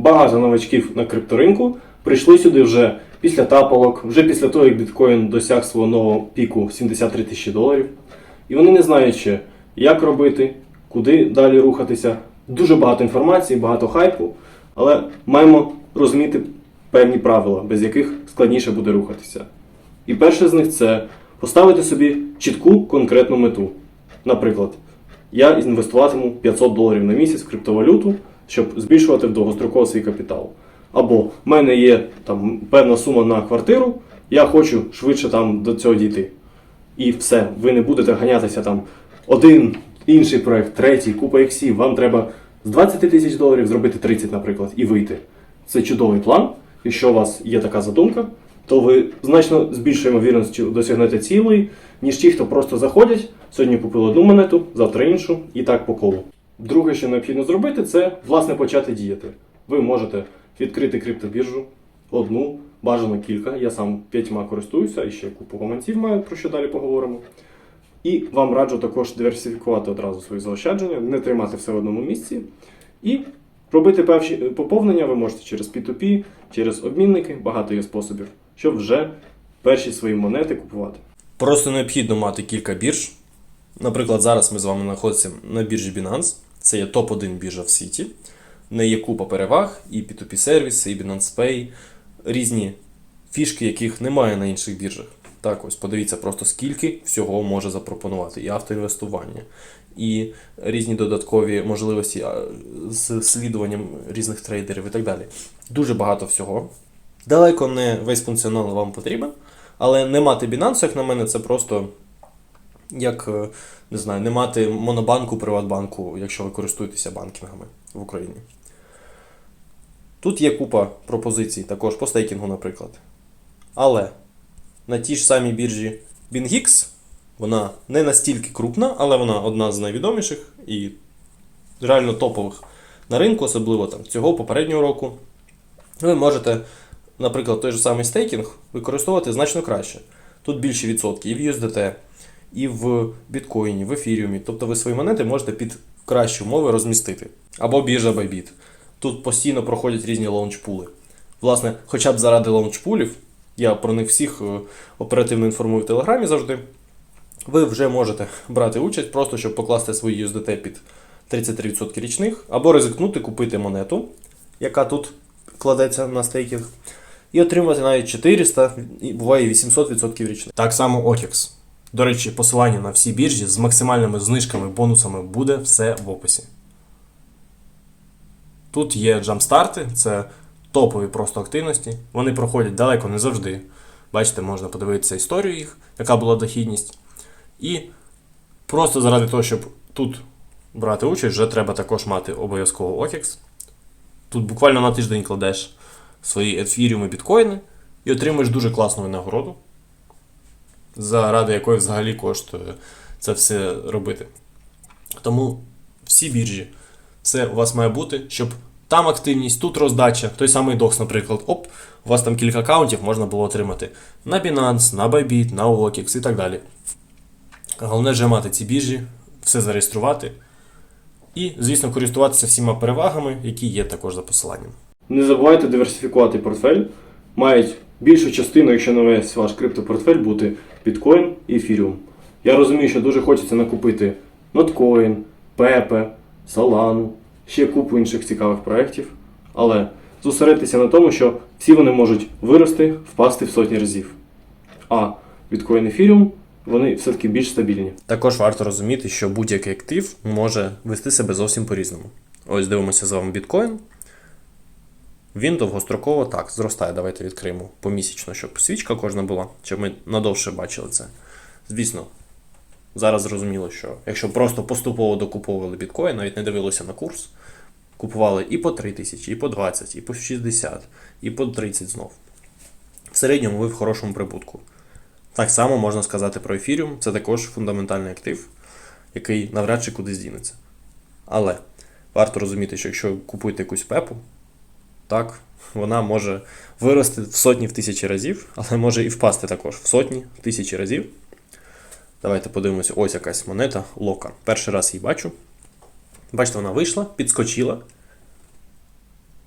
багато новачків на крипторинку прийшли сюди вже після тапалок, вже після того, як біткоін досяг свого нового піку 73 тисячі доларів. І вони не знають ще, як робити, куди далі рухатися. Дуже багато інформації, багато хайпу, але маємо розуміти певні правила, без яких складніше буде рухатися. І перше з них це поставити собі чітку конкретну мету. Наприклад, я інвестуватиму 500 доларів на місяць в криптовалюту, щоб збільшувати в довгостроково свій капітал. Або в мене є там певна сума на квартиру, я хочу швидше там до цього дійти. І все, ви не будете ганятися там один інший проект, третій, купа іксів. Вам треба з 20 тисяч доларів зробити 30, наприклад, і вийти. Це чудовий план. Якщо у вас є така задумка, то ви значно з більшою ймовірністю досягнете цілей, ніж ті, хто просто заходять, сьогодні купили одну монету, завтра іншу, і так по колу. Друге, що необхідно зробити, це власне почати діяти. Ви можете відкрити криптобіржу, одну, бажано кілька. Я сам п'ятьма користуюся і ще купу гаманців маю, про що далі поговоримо. І вам раджу також диверсифікувати одразу свої заощадження, не тримати все в одному місці. І робити перші поповнення ви можете через P2P, через обмінники, багато є способів, щоб вже перші свої монети купувати. Просто необхідно мати кілька бірж. Наприклад, зараз ми з вами знаходимося на біржі Binance. Це є топ-1 біржа в світі. В неї є купа переваг, і P2P сервіси, і Binance Pay, різні фішки, яких немає на інших біржах. Так, ось подивіться просто скільки всього може запропонувати. І автоінвестування, і різні додаткові можливості з слідуванням різних трейдерів і так далі. Дуже багато всього. Далеко не весь функціонал вам потрібен, але не мати Binance, як на мене, це просто як е, не знаю, не мати монобанку, приватбанку, якщо ви користуєтеся банкінгами в Україні. Тут є купа пропозицій, також по стейкінгу, наприклад. Але на тій ж самій біржі BingX, вона не настільки крупна, але вона одна з найвідоміших і реально топових на ринку, особливо там цього попереднього року. Ви можете, наприклад, той же самий стейкінг використовувати значно краще. Тут більше відсотки і в USDT, і в біткоїні, в ефіріумі. Тобто ви свої монети можете під кращі умови розмістити. Або біржа Bybit. Тут постійно проходять різні лаунчпули. Власне, хоча б заради лаунчпулів, я про них всіх е, оперативно інформую в Телеграмі завжди. Ви вже можете брати участь, просто щоб покласти свої USDT під 33% річних, або ризикнути купити монету, яка тут кладеться на стейкінг, і отримати навіть 400, і буває 800% річних. Так само OKEX. До речі, посилання на всі біржі з максимальними знижками, бонусами буде все в описі. Тут є джамстарти, це топові просто активності. Вони проходять далеко не завжди. Бачите, можна подивитися історію їх, яка була дохідність. І просто заради того, щоб тут брати участь, вже треба також мати обов'язково OKEX. Тут буквально на тиждень кладеш свої ефіріуми, біткоїни і отримуєш дуже класну нагороду, заради якої взагалі коштує це все робити. Тому всі біржі, все у вас має бути, щоб там активність, тут роздача, той самий DOX, наприклад, оп, у вас там кілька аккаунтів можна було отримати на Binance, на Bybit, на OKEX і так далі. Головне вже мати ці біржі, все зареєструвати і, звісно, користуватися всіма перевагами, які є також за посиланням. Не забувайте диверсифікувати портфель. Мають більшу частину, якщо не весь ваш криптопортфель, бути біткоін і ефіріум. Я розумію, що дуже хочеться накупити Notcoin, Pepe, Solana, ще купу інших цікавих проєктів, але зосередьтеся на тому, що всі вони можуть вирости, впасти в сотні разів. А біткоін ефіріум вони все-таки більш стабільні. Також варто розуміти, що будь-який актив може вести себе зовсім по-різному. Ось дивимося з вами біткоін. Він довгостроково так зростає. Давайте відкриємо помісячно, щоб свічка кожна була, щоб ми надовше бачили це. Звісно, зараз зрозуміло, що якщо просто поступово докуповували біткоін, навіть не дивилися на курс, купували і по 3 тисячі, і по 20, і по 60, і по 30 знов. В середньому ви в хорошому прибутку. Так само можна сказати про ефіріум, це також фундаментальний актив, який навряд чи кудись дінеться. Але варто розуміти, що якщо купуєте якусь пепу, так, вона може вирости в сотні в тисячі разів, але може і впасти також в сотні в тисячі разів. Давайте подивимося, ось якась монета лока. Перший раз її бачу. Бачите, вона вийшла, підскочила.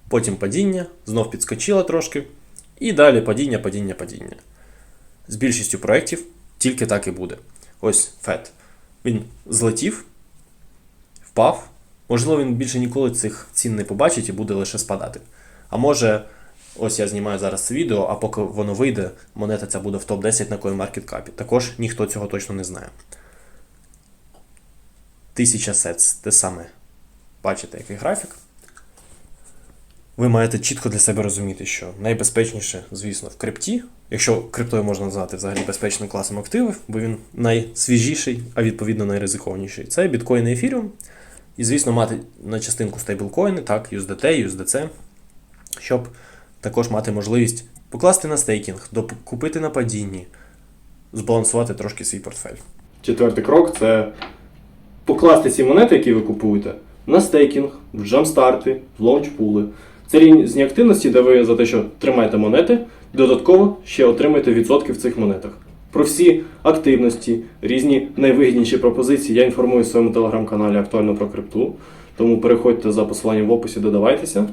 потім падіння, знов підскочила трошки, і далі падіння, падіння, падіння. З більшістю проєктів тільки так і буде. Ось FED. Він злетів, впав. Можливо, він більше ніколи цих цін не побачить і буде лише спадати. А може, ось я знімаю зараз це відео, а поки воно вийде, монета ця буде в топ-10 на CoinMarketCap. Також ніхто цього точно не знає. Тисяча сетс, те саме. Бачите, який графік. Ви маєте чітко для себе розуміти, що найбезпечніше, звісно, в крипті, якщо криптою можна назвати взагалі безпечним класом активів, бо він найсвіжіший, а відповідно найризикованіший. Це біткоін і ефіріум. І, звісно, мати на частинку стейблкоїни, так, USDT, USDC, щоб також мати можливість покласти на стейкінг, купити на падінні, збалансувати трошки свій портфель. Четвертий крок це покласти ці монети, які ви купуєте, на стейкінг, в джамстарти, в лаунчпули. Це різні активності, де ви за те, що тримаєте монети, додатково ще отримаєте відсотки в цих монетах. Про всі активності, різні найвигідніші пропозиції я інформую в своєму телеграм-каналі актуально про крипту. Тому переходьте за посиланням в описі, додавайтеся.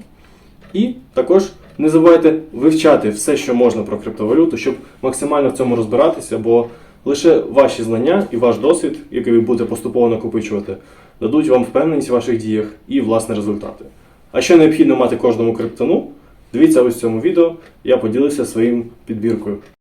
І також не забувайте вивчати все, що можна про криптовалюту, щоб максимально в цьому розбиратися, бо лише ваші знання і ваш досвід, який ви будете поступово накопичувати, дадуть вам впевненість в ваших діях і власне результати. А що необхідно мати кожному криптону, дивіться ось в цьому відео, я поділився своїм підбіркою.